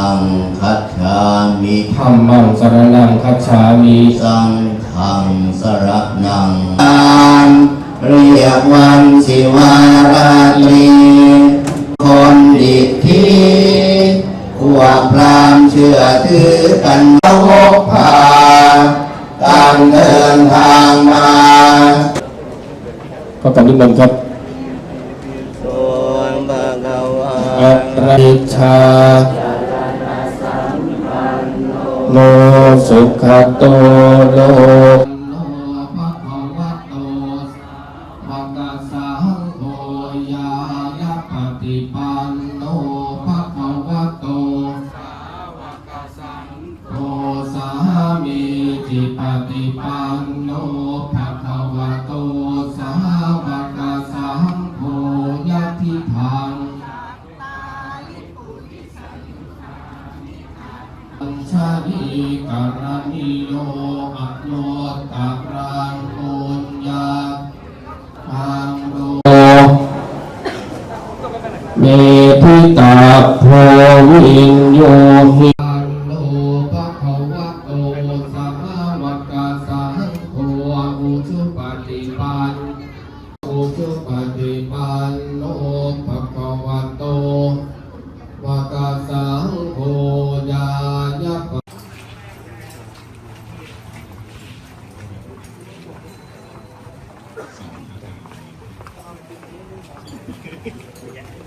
สังคัจฉามิธัมมังสรณังคัจฉามิ สังฆังสรนังอานเรียกวันสิวาราตรีคนดิทีพวกพรามเชื่อถือกันพกพาการเดินทางมาก็การนิมนต์ครับโดยบะกวาอะริชา โลสุขโตโลกโนภะคะวะโตภะคะสังโฆยายะปฏิปันโนภะคะวะ ชาลีการณิโยอโนตปรังปุญญาทางโลเมธิตาโพวินโยหิอันโลภะคะวะโตสาวกสังโฆอุชุปฏิปันอุชุปฏิปันโนภะคะวะโตวะกสั Thank you.